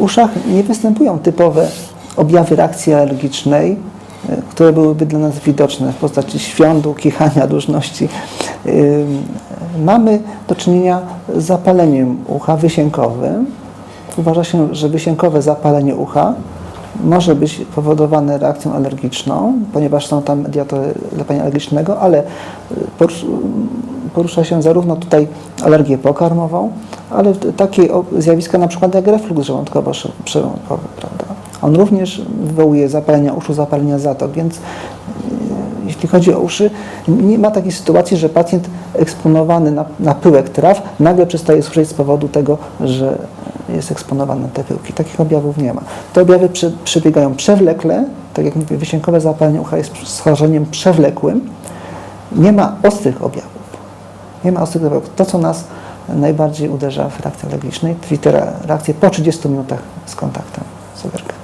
W uszach nie występują typowe objawy reakcji alergicznej, y, które byłyby dla nas widoczne w postaci świądu, kichania, duszności. Y, Mamy do czynienia z zapaleniem ucha wysiękowym. Uważa się, że wysiękowe zapalenie ucha może być powodowane reakcją alergiczną, ponieważ są tam mediatory zapalenia alergicznego, ale y, porus- porusza się zarówno tutaj alergię pokarmową, ale takie zjawiska na przykład jak reflux żołądkowo-przełąkowy, prawda? On również wywołuje zapalenia uszu, zapalenia zatok, więc jeśli chodzi o uszy, nie ma takiej sytuacji, że pacjent eksponowany na, na pyłek traw nagle przestaje słyszeć z powodu tego, że jest eksponowany na te pyłki. Takich objawów nie ma. Te objawy prze, przebiegają przewlekle, tak jak mówię, wysiękowe zapalenie ucha jest schorzeniem przewlekłym. Nie ma ostrych objawów. Nie ma ostrych objawów. To, co nas najbardziej uderza w reakcji alergicznej, czyli te reakcje po 30 minutach z kontaktem z oberką.